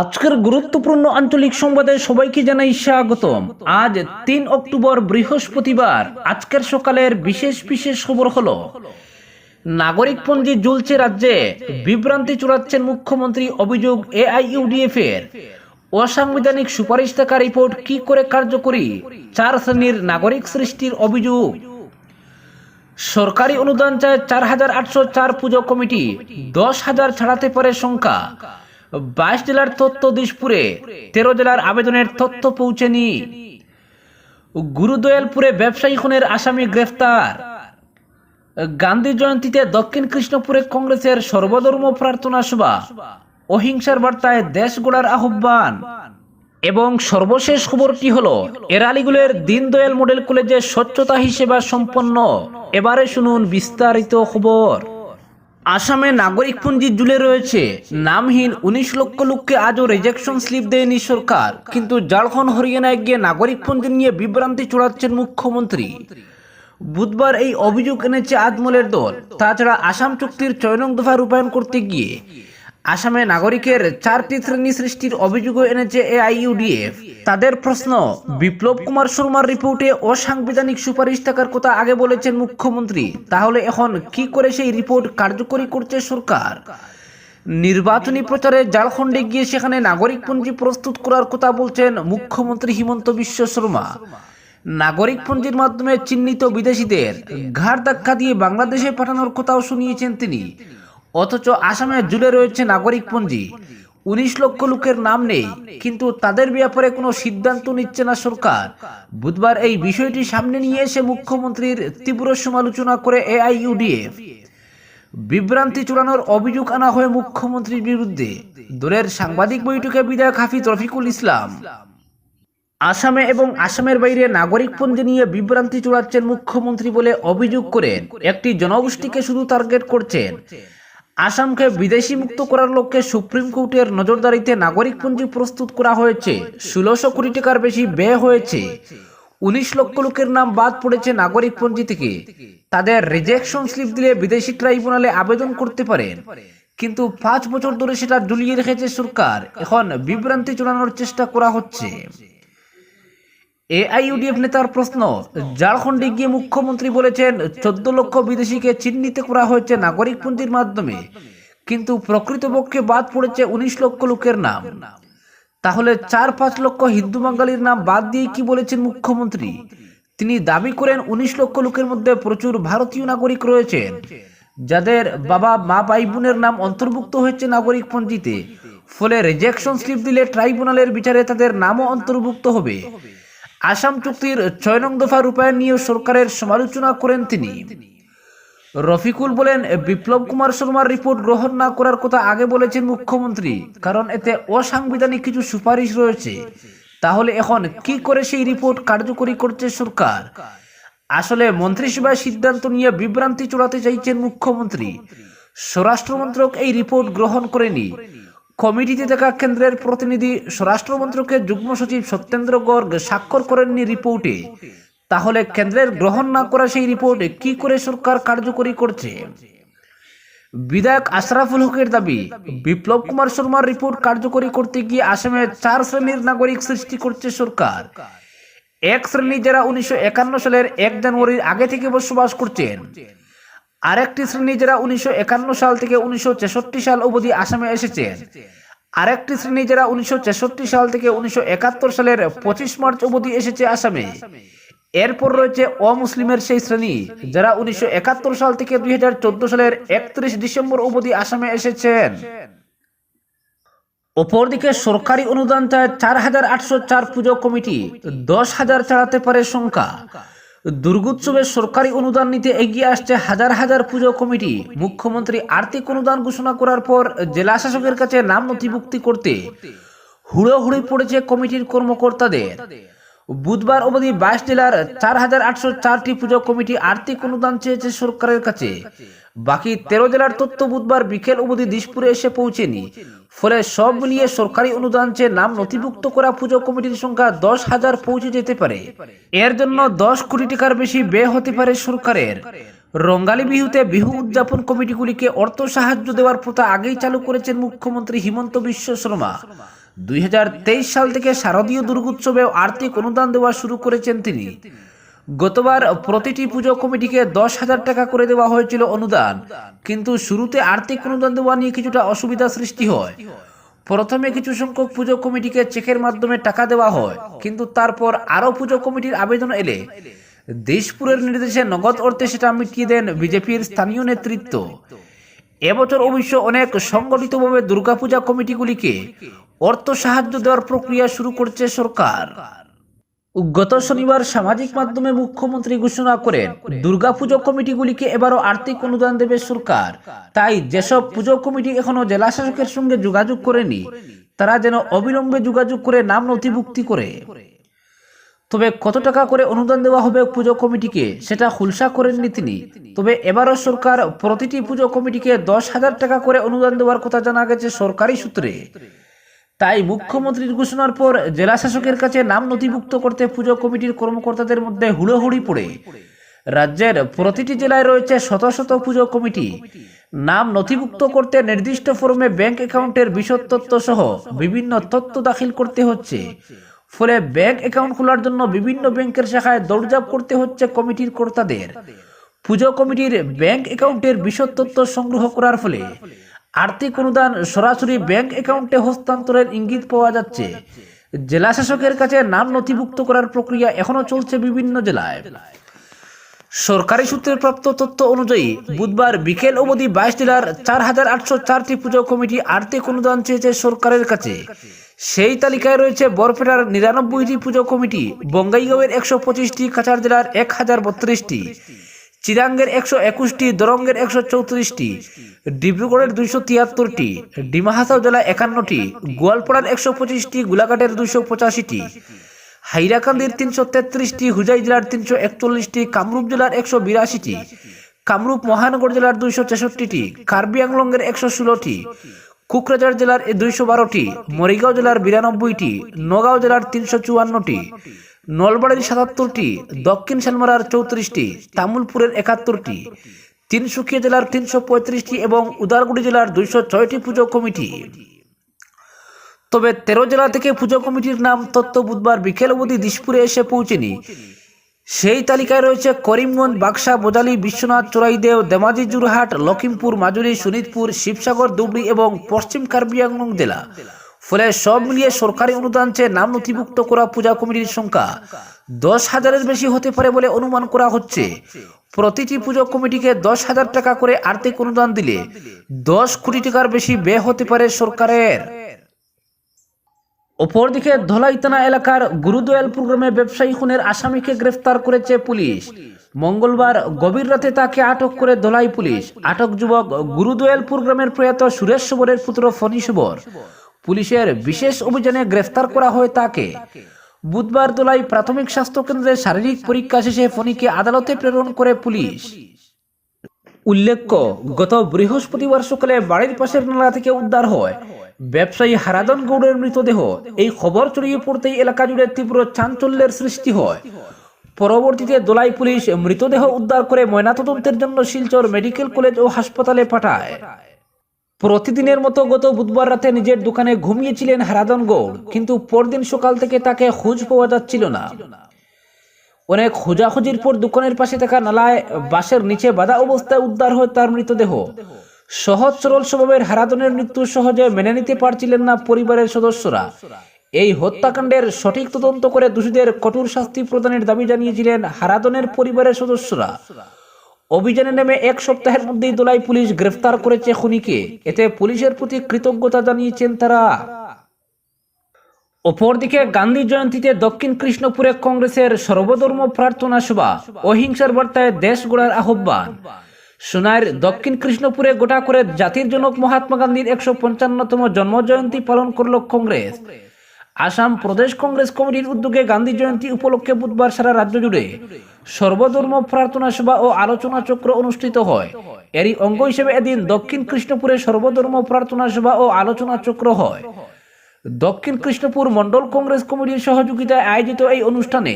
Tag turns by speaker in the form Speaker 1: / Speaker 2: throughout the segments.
Speaker 1: আজকের গুরুত্বপূর্ণ আঞ্চলিক সংবাদে সবাইকে জানাই স্বাগতম আজ তিন অক্টোবর বৃহস্পতিবার আজকের সকালের বিশেষ বিশেষ খবর হলো পঞ্জি জ্বলছে রাজ্যে বিভ্রান্তি চড়াচ্ছেন মুখ্যমন্ত্রী অভিযোগ এআইইউডিএফ এর অসাংবিধানিক সুপারিশ থাকা রিপোর্ট কি করে কার্যকরী চার শ্রেণীর নাগরিক সৃষ্টির অভিযোগ সরকারি অনুদান চায় চার হাজার আটশো চার পুজো কমিটি দশ হাজার ছাড়াতে পারে সংখ্যা বাইশ জেলার তথ্য দিশপুরে তেরো জেলার আবেদনের তথ্য পৌঁছেনি গুরুদয়ালপুরে ব্যবসায়ী খুনের আসামি গ্রেফতার গান্ধী জয়ন্তীতে দক্ষিণ কৃষ্ণপুরে কংগ্রেসের সর্বধর্ম প্রার্থনা সভা অহিংসার বার্তায় দেশ গোড়ার আহ্বান এবং সর্বশেষ খবরটি হল এর এরালিগুলের দীনদয়াল মডেল কলেজে স্বচ্ছতা হিসেবে সম্পন্ন এবারে শুনুন বিস্তারিত খবর আসামে নাগরিকপঞ্জি জুলে রয়েছে নামহীন উনিশ লক্ষ লোককে আজও রেজেকশন স্লিপ দেয়নি সরকার কিন্তু ঝাড়খণ্ড হরিয়ানায় গিয়ে নাগরিকপঞ্জি নিয়ে বিভ্রান্তি চড়াচ্ছেন মুখ্যমন্ত্রী বুধবার এই অভিযোগ এনেছে আজমলের দল তাছাড়া আসাম চুক্তির ছয় দফা রূপায়ণ করতে গিয়ে আসামে নাগরিকের চারটি শ্রেণী সৃষ্টির অভিযোগ এনেছে এআইইউডিএফ তাদের প্রশ্ন বিপ্লব কুমার শর্মার রিপোর্টে অসাংবিধানিক সুপারিশ থাকার কথা আগে বলেছেন মুখ্যমন্ত্রী তাহলে এখন কি করে সেই রিপোর্ট কার্যকরী করছে সরকার নির্বাচনী প্রচারে ঝাড়খণ্ডে গিয়ে সেখানে নাগরিকপঞ্জি প্রস্তুত করার কথা বলছেন মুখ্যমন্ত্রী হিমন্ত বিশ্ব শর্মা নাগরিকপঞ্জির মাধ্যমে চিহ্নিত বিদেশিদের ঘাড় ধাক্কা দিয়ে বাংলাদেশে পাঠানোর কথাও শুনিয়েছেন তিনি অথচ আসামে জুড়ে রয়েছে পঞ্জি উনিশ লক্ষ লোকের নাম নেই কিন্তু তাদের ব্যাপারে কোনো সিদ্ধান্ত নিচ্ছে না সরকার বুধবার এই বিষয়টি সামনে নিয়ে এসে মুখ্যমন্ত্রীর তীব্র সমালোচনা করে এআইইউডিএফ বিভ্রান্তি চড়ানোর অভিযোগ আনা হয় মুখ্যমন্ত্রীর বিরুদ্ধে দলের সাংবাদিক বৈঠকে বিধায়ক হাফিজ রফিকুল ইসলাম আসামে এবং আসামের বাইরে পঞ্জি নিয়ে বিভ্রান্তি চড়াচ্ছেন মুখ্যমন্ত্রী বলে অভিযোগ করেন একটি জনগোষ্ঠীকে শুধু টার্গেট করছেন আসামকে বিদেশি মুক্ত করার লক্ষ্যে সুপ্রিম কোর্টের নজরদারিতে নাগরিকপঞ্জি প্রস্তুত করা হয়েছে ষোলোশো কোটি টাকার বেশি ব্যয় হয়েছে উনিশ লক্ষ লোকের নাম বাদ পড়েছে নাগরিকপঞ্জি থেকে তাদের রিজেকশন স্লিপ দিলে বিদেশি ট্রাইব্যুনালে আবেদন করতে পারেন কিন্তু পাঁচ বছর ধরে সেটা ঝুলিয়ে রেখেছে সরকার এখন বিভ্রান্তি চড়ানোর চেষ্টা করা হচ্ছে এআইইউডিএফ নেতার প্রশ্ন ঝাড়খণ্ডে গিয়ে মুখ্যমন্ত্রী বলেছেন চোদ্দ লক্ষ বিদেশিকে চিহ্নিত করা হয়েছে নাগরিকপঞ্জির মাধ্যমে কিন্তু প্রকৃতপক্ষে বাদ পড়েছে উনিশ লক্ষ লোকের নাম তাহলে চার পাঁচ লক্ষ হিন্দু বাঙালির নাম বাদ দিয়ে কি বলেছেন মুখ্যমন্ত্রী তিনি দাবি করেন উনিশ লক্ষ লোকের মধ্যে প্রচুর ভারতীয় নাগরিক রয়েছেন যাদের বাবা মা ভাই বোনের নাম অন্তর্ভুক্ত হয়েছে নাগরিক পঞ্জিতে ফলে রেজেকশন স্লিপ দিলে ট্রাইব্যুনালের বিচারে তাদের নামও অন্তর্ভুক্ত হবে আসাম চুক্তির ছয় নং দফা রূপায়ণ নিয়ে সরকারের সমালোচনা করেন তিনি রফিকুল বলেন বিপ্লব কুমার শর্মার রিপোর্ট গ্রহণ না করার কথা আগে বলেছেন মুখ্যমন্ত্রী কারণ এতে অসাংবিধানিক কিছু সুপারিশ রয়েছে তাহলে এখন কি করে সেই রিপোর্ট কার্যকরী করছে সরকার আসলে মন্ত্রিসভায় সিদ্ধান্ত নিয়ে বিভ্রান্তি চড়াতে চাইছেন মুখ্যমন্ত্রী স্বরাষ্ট্রমন্ত্রক এই রিপোর্ট গ্রহণ করেনি কমিটিতে থাকা কেন্দ্রের প্রতিনিধি স্বরাষ্ট্রমন্ত্রকে যুগ্ম সচিব সত্যেন্দ্র গর্গ স্বাক্ষর করেননি রিপোর্টে তাহলে কেন্দ্রের গ্রহণ না করা সেই রিপোর্ট কি করে সরকার কার্যকরী করছে বিধায়ক আশরাফুল হকের দাবি বিপ্লব কুমার শর্মার রিপোর্ট কার্যকরী করতে গিয়ে আসামে চার শ্রেণীর নাগরিক সৃষ্টি করছে সরকার এক শ্রেণী যারা উনিশশো সালের এক জানুয়ারির আগে থেকে বসবাস করছেন আরেকটি শ্রেণী যারা উনিশশো সাল থেকে উনিশশো সাল অবধি আসামে এসেছে আরেকটি শ্রেণী যারা উনিশশো সাল থেকে উনিশশো সালের পঁচিশ মার্চ অবধি এসেছে আসামে এরপর রয়েছে অমুসলিমের সেই শ্রেণী যারা উনিশশো সাল থেকে দুই সালের একত্রিশ ডিসেম্বর অবধি আসামে এসেছেন অপরদিকে সরকারি অনুদান চায় চার হাজার আটশো চার পুজো কমিটি দশ হাজার চালাতে পারে সংখ্যা দুর্গোৎসবে সরকারি অনুদান নিতে এগিয়ে আসছে হাজার হাজার পুজো কমিটি মুখ্যমন্ত্রী আর্থিক অনুদান ঘোষণা করার পর জেলা শাসকের কাছে নাম নথিভুক্তি করতে হুড়োহুড়ি পড়েছে কমিটির কর্মকর্তাদের বুধবার অবধি বাইশ জেলার চার হাজার আটশো চারটি পুজো কমিটি আর্থিক অনুদান চেয়েছে সরকারের কাছে বাকি তেরো জেলার তথ্য বুধবার বিকেল অবধি দিশপুরে এসে পৌঁছেনি ফলে সব মিলিয়ে সরকারি অনুদান চেয়ে নাম নথিভুক্ত করা পুজো কমিটির সংখ্যা দশ হাজার পৌঁছে যেতে পারে এর জন্য দশ কোটি টাকার বেশি ব্যয় হতে পারে সরকারের রঙ্গালী বিহুতে বিহু উদযাপন কমিটিগুলিকে অর্থ সাহায্য দেওয়ার প্রথা আগেই চালু করেছেন মুখ্যমন্ত্রী হিমন্ত বিশ্ব শর্মা দুই সাল থেকে শারদীয় দুর্গোৎসবে আর্থিক অনুদান দেওয়া শুরু করেছেন তিনি গতবার প্রতিটি পুজো কমিটিকে দশ হাজার টাকা করে দেওয়া হয়েছিল অনুদান কিন্তু শুরুতে আর্থিক অনুদান দেওয়া নিয়ে কিছুটা অসুবিধা সৃষ্টি হয় প্রথমে কিছু সংখ্যক পুজো কমিটিকে চেকের মাধ্যমে টাকা দেওয়া হয় কিন্তু তারপর আরও পুজো কমিটির আবেদন এলে দেশপুরের নির্দেশে নগদ অর্থে সেটা মিটিয়ে দেন বিজেপির স্থানীয় নেতৃত্ব এবছর অবশ্য অনেক সংগঠিতভাবে দুর্গাপূজা কমিটিগুলিকে অর্থ সাহায্য দেওয়ার প্রক্রিয়া শুরু করছে সরকার গত শনিবার সামাজিক মাধ্যমে মুখ্যমন্ত্রী ঘোষণা করেন দুর্গাপুজো কমিটিগুলিকে এবারও আর্থিক অনুদান দেবে সরকার তাই যেসব পুজো কমিটি এখনো জেলা শাসকের সঙ্গে যোগাযোগ করেনি তারা যেন অবিলম্বে যোগাযোগ করে নাম নথিভুক্তি করে তবে কত টাকা করে অনুদান দেওয়া হবে পুজো কমিটিকে সেটা খুলসা করেননি তিনি তবে এবারও সরকার প্রতিটি পুজো কমিটিকে দশ হাজার টাকা করে অনুদান দেওয়ার কথা জানা গেছে সরকারি সূত্রে তাই মুখ্যমন্ত্রীর ঘোষণার পর জেলা শাসকের কাছে নাম নথিভুক্ত করতে পুজো কমিটির কর্মকর্তাদের মধ্যে হুড়োহুড়ি পড়ে রাজ্যের প্রতিটি জেলায় রয়েছে শত শত পুজো কমিটি নাম নথিভুক্ত করতে নির্দিষ্ট ফর্মে ব্যাংক অ্যাকাউন্টের বিশদ তথ্য সহ বিভিন্ন তথ্য দাখিল করতে হচ্ছে ফলে ব্যাংক অ্যাকাউন্ট খোলার জন্য বিভিন্ন ব্যাংকের শাখায় দরজাপ করতে হচ্ছে কমিটির কর্তাদের পুজো কমিটির ব্যাংক অ্যাকাউন্টের বিশদ তথ্য সংগ্রহ করার ফলে আর্থিক অনুদান সরাসরি ব্যাংক অ্যাকাউন্টে হস্তান্তরের ইঙ্গিত পাওয়া যাচ্ছে জেলা শাসকের কাছে নাম নথিভুক্ত করার প্রক্রিয়া এখনও চলছে বিভিন্ন জেলায় সরকারি সূত্রে প্রাপ্ত তথ্য অনুযায়ী বুধবার বিকেল অবধি বাইশ জেলার চার হাজার আটশো চারটি পুজো কমিটি আর্থিক অনুদান চেয়েছে সরকারের কাছে সেই তালিকায় রয়েছে বরপেটার নিরানব্বইটি পুজো কমিটি বঙ্গাইগাঁওয়ের একশো পঁচিশটি কাছাড় জেলার এক হাজার বত্রিশটি চিরাঙ্গের একশো একুশটি দরঙ্গের একশো চৌত্রিশটি ডিব্রুগড়ের দুইশো তিয়াত্তরটি ডিমাহাসাও জেলা একান্নটি গোয়ালপাড়ার একশো পঁচিশটি গোলাঘাটের দুইশো পঁচাশিটি হাইরাকান্দির তিনশো তেত্রিশটি হুজাই জেলার তিনশো একচল্লিশটি কামরূপ জেলার একশো বিরাশিটি কামরূপ মহানগর জেলার দুইশো ছেষট্টিটি কার্বি আংলংয়ের একশো ষোলোটি কুকরাজার জেলার দুইশো বারোটি মরিগাঁও জেলার বিরানব্বইটি নগাঁও জেলার তিনশো চুয়ান্নটি নলবাড়ির সাতাত্তরটি দক্ষিণ শ্যালমারার চৌত্রিশটি তামুলপুরের একাত্তরটি তিনসুকিয়া জেলার তিনশো পঁয়ত্রিশটি এবং উদারগুড়ি জেলার দুইশো ছয়টি পুজো কমিটি তবে তেরো জেলা থেকে পুজো কমিটির নাম তত্ত্ব বুধবার বিকেল অবধি দিশপুরে এসে পৌঁছেনি সেই তালিকায় রয়েছে করিমগঞ্জ বাক্সা বোদালি বিশ্বনাথ চোরাইদেও দেমাজি জুরহাট লখিমপুর মাজুরি শোনিতপুর শিবসাগর ধুবড়ি এবং পশ্চিম কার্বি আংলং জেলা ফলে সব মিলিয়ে সরকারি অনুদান চেয়ে নাম নথিভুক্ত করা পূজা কমিটির সংখ্যা দশ হাজারের বেশি হতে পারে বলে অনুমান করা হচ্ছে প্রতিটি পুজো কমিটিকে দশ হাজার টাকা করে আর্থিক অনুদান দিলে দশ কোটি টাকার বেশি ব্যয় হতে পারে সরকারের অপরদিকে ধলাইতানা এলাকার গুরুদয়াল প্রোগ্রামে ব্যবসায়ী খুনের আসামিকে গ্রেফতার করেছে পুলিশ মঙ্গলবার গভীর রাতে তাকে আটক করে ধলাই পুলিশ আটক যুবক গুরুদয়াল প্রোগ্রামের প্রয়াত সুরেশ সুবরের পুত্র ফণী সুবর পুলিশের বিশেষ অভিযানে গ্রেফতার করা হয় তাকে বুধবার দোলাই প্রাথমিক স্বাস্থ্য কেন্দ্রে শারীরিক পরীক্ষা শেষে ফণীকে আদালতে প্রেরণ করে পুলিশ উল্লেখ্য গত বৃহস্পতিবার সকালে বাড়ির পাশের নালা থেকে উদ্ধার হয় ব্যবসায়ী হারাদন গৌড়ের মৃতদেহ এই খবর ছড়িয়ে পড়তেই এলাকা জুড়ে তীব্র চাঞ্চল্যের সৃষ্টি হয় পরবর্তীতে দোলাই পুলিশ মৃতদেহ উদ্ধার করে ময়নাতদন্তের জন্য শিলচর মেডিকেল কলেজ ও হাসপাতালে পাঠায় প্রতিদিনের মতো গত বুধবার রাতে নিজের দোকানে ঘুমিয়েছিলেন হারাদন গৌড় কিন্তু পরদিন সকাল থেকে তাকে খোঁজ পাওয়া যাচ্ছিল না অনেক খোঁজাখুঁজির পর দোকানের পাশে থাকা নালায় বাঁশের নিচে বাধা অবস্থায় উদ্ধার হয় তার মৃতদেহ সহজ সরল স্বভাবের হারাধনের মৃত্যু সহজে মেনে নিতে পারছিলেন না পরিবারের সদস্যরা এই হত্যাকাণ্ডের সঠিক তদন্ত করে দোষীদের কঠোর শাস্তি প্রদানের দাবি জানিয়েছিলেন হারাধনের পরিবারের সদস্যরা অভিযানে নেমে এক সপ্তাহের মধ্যেই দোলাই পুলিশ গ্রেফতার করেছে খুনিকে এতে পুলিশের প্রতি কৃতজ্ঞতা জানিয়েছেন তারা অপরদিকে গান্ধী জয়ন্তীতে দক্ষিণ কৃষ্ণপুরে কংগ্রেসের সর্বধর্ম প্রার্থনা সভা অহিংসার বার্তায় দেশ গড়ার আহ্বান সোনার দক্ষিণ কৃষ্ণপুরে গোটা করে জাতির জনক মহাত্মা গান্ধীর একশো পঞ্চান্নতম জন্ম জয়ন্তী পালন করল কংগ্রেস আসাম প্রদেশ কংগ্রেস কমিটির উদ্যোগে গান্ধী জয়ন্তী উপলক্ষে বুধবার সারা রাজ্য জুড়ে সর্বধর্ম প্রার্থনা সভা ও আলোচনা চক্র অনুষ্ঠিত হয় এরই অঙ্গ হিসেবে এদিন দক্ষিণ কৃষ্ণপুরে সর্বধর্ম প্রার্থনা সভা ও আলোচনা চক্র হয় দক্ষিণ কৃষ্ণপুর মন্ডল কংগ্রেস কমিটির সহযোগিতায় আয়োজিত এই অনুষ্ঠানে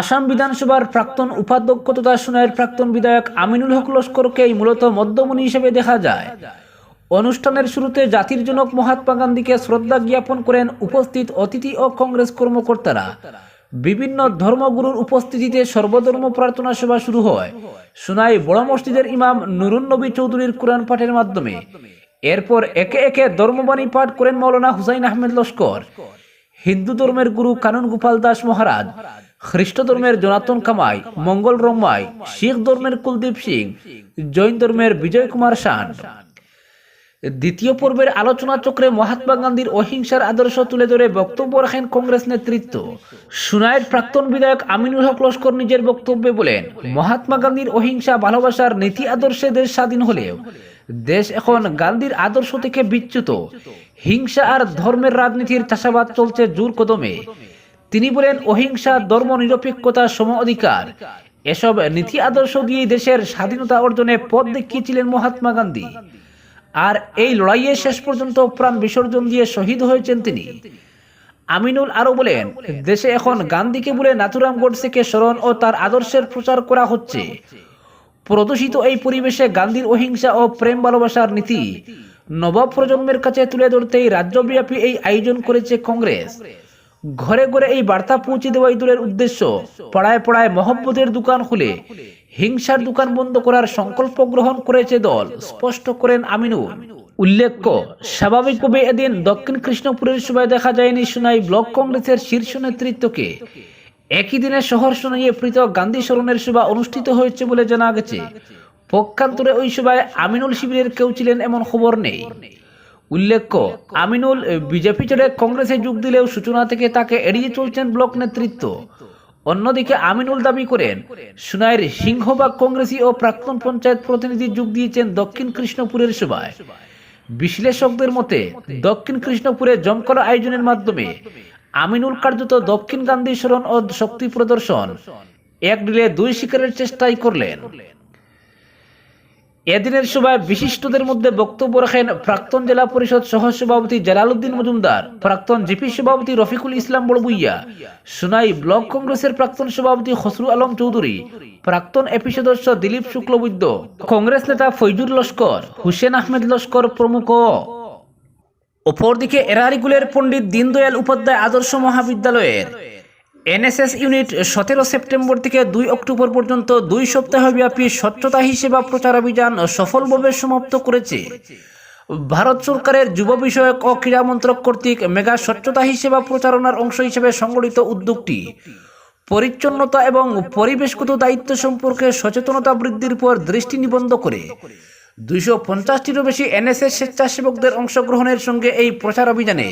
Speaker 1: আসাম বিধানসভার প্রাক্তন উপাধ্যক্ষ তথা সুনায়ের প্রাক্তন বিধায়ক আমিনুল হক লস্করকেই মূলত মধ্যমণি হিসেবে দেখা যায় অনুষ্ঠানের শুরুতে জাতির জনক মহাত্মা গান্ধীকে শ্রদ্ধা জ্ঞাপন করেন উপস্থিত অতিথি ও কংগ্রেস কর্মকর্তারা বিভিন্ন ধর্মগুরুর উপস্থিতিতে সর্বধর্ম প্রার্থনা সভা শুরু হয় সুনাই বড় মসজিদের ইমাম নুরুন নবী চৌধুরীর কোরআন পাঠের মাধ্যমে এরপর একে একে ধর্মবাণী পাঠ করেন মৌলানা হুসাইন আহমেদ লস্কর হিন্দু ধর্মের গুরু কানুন গোপাল দাস মহারাজ খ্রিস্ট ধর্মের জনাতন কামাই মঙ্গল রমাই শিখ ধর্মের কুলদীপ সিং জৈন ধর্মের বিজয় কুমার শান দ্বিতীয় পর্বের আলোচনা চক্রে মহাত্মা গান্ধীর অহিংসার আদর্শ তুলে ধরে বক্তব্য রাখেন কংগ্রেস নেতৃত্ব সুনায়ের প্রাক্তন বিধায়ক আমিনুল হক লস্কর নিজের বক্তব্যে বলেন মহাত্মা গান্ধীর অহিংসা ভালোবাসার নীতি আদর্শে দেশ স্বাধীন হলেও দেশ এখন গান্ধীর আদর্শ থেকে বিচ্যুত হিংসা আর ধর্মের রাজনীতির চাষাবাদ চলছে জোর কদমে তিনি বলেন অহিংসা ধর্ম নিরপেক্ষতা সম অধিকার এসব নীতি আদর্শ দিয়ে দেশের স্বাধীনতা অর্জনে পথ দেখিয়েছিলেন মহাত্মা গান্ধী আর এই লড়াইয়ে শেষ পর্যন্ত প্রাণ বিসর্জন দিয়ে শহীদ হয়েছেন তিনি আমিনুল আরও বলেন দেশে এখন গান্ধীকে বলে নাথুরাম গোডসেকে স্মরণ ও তার আদর্শের প্রচার করা হচ্ছে প্রদূষিত এই পরিবেশে গান্ধীর অহিংসা ও প্রেম ভালোবাসার নীতি নবপ্রজন্মের কাছে তুলে ধরতেই রাজ্যব্যাপী এই আয়োজন করেছে কংগ্রেস ঘরে ঘরে এই বার্তা পৌঁছে দেওয়া দূরের উদ্দেশ্য পড়ায় পড়ায় মহব্বতের দোকান খুলে হিংসার দোকান বন্ধ করার সংকল্প গ্রহণ করেছে দল স্পষ্ট করেন আমিনুল উল্লেখ্য স্বাভাবিকভাবে এদিন দক্ষিণ কৃষ্ণপুরের সভায় দেখা যায়নি সোনাই ব্লক কংগ্রেসের শীর্ষ নেতৃত্বকে একই দিনে শহর সোনাইয়ে পৃথক গান্ধী স্মরণের সভা অনুষ্ঠিত হয়েছে বলে জানা গেছে পক্ষান্তরে ওই সভায় আমিনুল শিবিরের কেউ ছিলেন এমন খবর নেই উল্লেখ্য আমিনুল বিজেপি ছেড়ে কংগ্রেসে যোগ দিলেও সূচনা থেকে তাকে এড়িয়ে চলছেন ব্লক নেতৃত্ব অন্যদিকে আমিনুল দাবি করেন সুনাইয়ের সিংহবাগ কংগ্রেসি ও প্রাক্তন পঞ্চায়েত প্রতিনিধি যোগ দিয়েছেন দক্ষিণ কৃষ্ণপুরের সভায় বিশ্লেষকদের মতে দক্ষিণ কৃষ্ণপুরে জমকর আয়োজনের মাধ্যমে আমিনুল কার্যত দক্ষিণ গান্ধী স্মরণ ও শক্তি প্রদর্শন এক ডিলে দুই শিকারের চেষ্টাই করলেন এদিনের সভায় বিশিষ্টদের মধ্যে বক্তব্য রাখেন প্রাক্তন জেলা পরিষদ সহ সভাপতি জালালউদ্দিন মজুমদার প্রাক্তন জিপি সভাপতি রফিকুল ইসলাম বড়বুইয়া সুনাই ব্লক কংগ্রেসের প্রাক্তন সভাপতি খসরু আলম চৌধুরী প্রাক্তন এপি সদস্য দিলীপ শুক্লবৈদ্য কংগ্রেস নেতা ফৈজুর লস্কর হুসেন আহমেদ লস্কর প্রমুখ অপরদিকে এরারিগুলের পণ্ডিত দীনদয়াল উপাধ্যায় আদর্শ মহাবিদ্যালয়ের এনএসএস ইউনিট সতেরো সেপ্টেম্বর থেকে দুই অক্টোবর পর্যন্ত দুই সপ্তাহব্যাপী স্বচ্ছতা হিসেবে অভিযান সফলভাবে সমাপ্ত করেছে ভারত সরকারের যুব বিষয়ক ও ক্রীড়া মন্ত্রক কর্তৃক মেগা স্বচ্ছতা হিসেবে প্রচারণার অংশ হিসেবে সংগঠিত উদ্যোগটি পরিচ্ছন্নতা এবং পরিবেশগত দায়িত্ব সম্পর্কে সচেতনতা বৃদ্ধির উপর দৃষ্টি নিবন্ধ করে দুইশো পঞ্চাশটিরও বেশি এনএসএস স্বেচ্ছাসেবকদের অংশগ্রহণের সঙ্গে এই প্রচার অভিযানে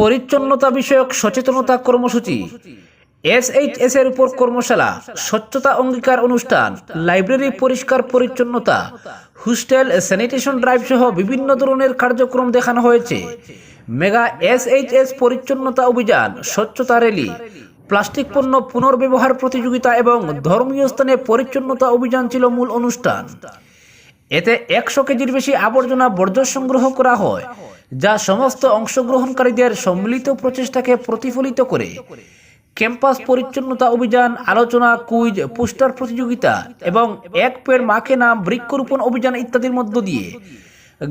Speaker 1: পরিচ্ছন্নতা বিষয়ক সচেতনতা কর্মসূচি এসএইচএস এর উপর কর্মশালা স্বচ্ছতা অঙ্গীকার অনুষ্ঠান লাইব্রেরি পরিষ্কার পরিচ্ছন্নতা হোস্টেল স্যানিটেশন ড্রাইভ সহ বিভিন্ন ধরনের কার্যক্রম দেখানো হয়েছে মেগা এসএইচএস পরিচ্ছন্নতা অভিযান স্বচ্ছতা র্যালি প্লাস্টিক পণ্য পুনর্ব্যবহার প্রতিযোগিতা এবং ধর্মীয় স্থানে পরিচ্ছন্নতা অভিযান ছিল মূল অনুষ্ঠান এতে একশো কেজির বেশি আবর্জনা বর্জ্য সংগ্রহ করা হয় যা সমস্ত অংশগ্রহণকারীদের সম্মিলিত প্রচেষ্টাকে প্রতিফলিত করে ক্যাম্পাস পরিচ্ছন্নতা অভিযান আলোচনা কুইজ পোস্টার প্রতিযোগিতা এবং এক পের মাকে নাম বৃক্ষরোপণ অভিযান ইত্যাদির মধ্য দিয়ে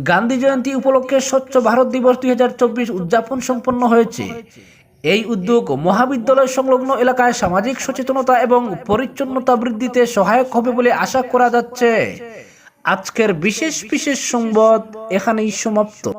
Speaker 1: গান্ধী জয়ন্তী উপলক্ষে স্বচ্ছ ভারত দিবস দুই উদযাপন সম্পন্ন হয়েছে এই উদ্যোগ মহাবিদ্যালয় সংলগ্ন এলাকায় সামাজিক সচেতনতা এবং পরিচ্ছন্নতা বৃদ্ধিতে সহায়ক হবে বলে আশা করা যাচ্ছে আজকের বিশেষ বিশেষ সংবাদ এখানেই সমাপ্ত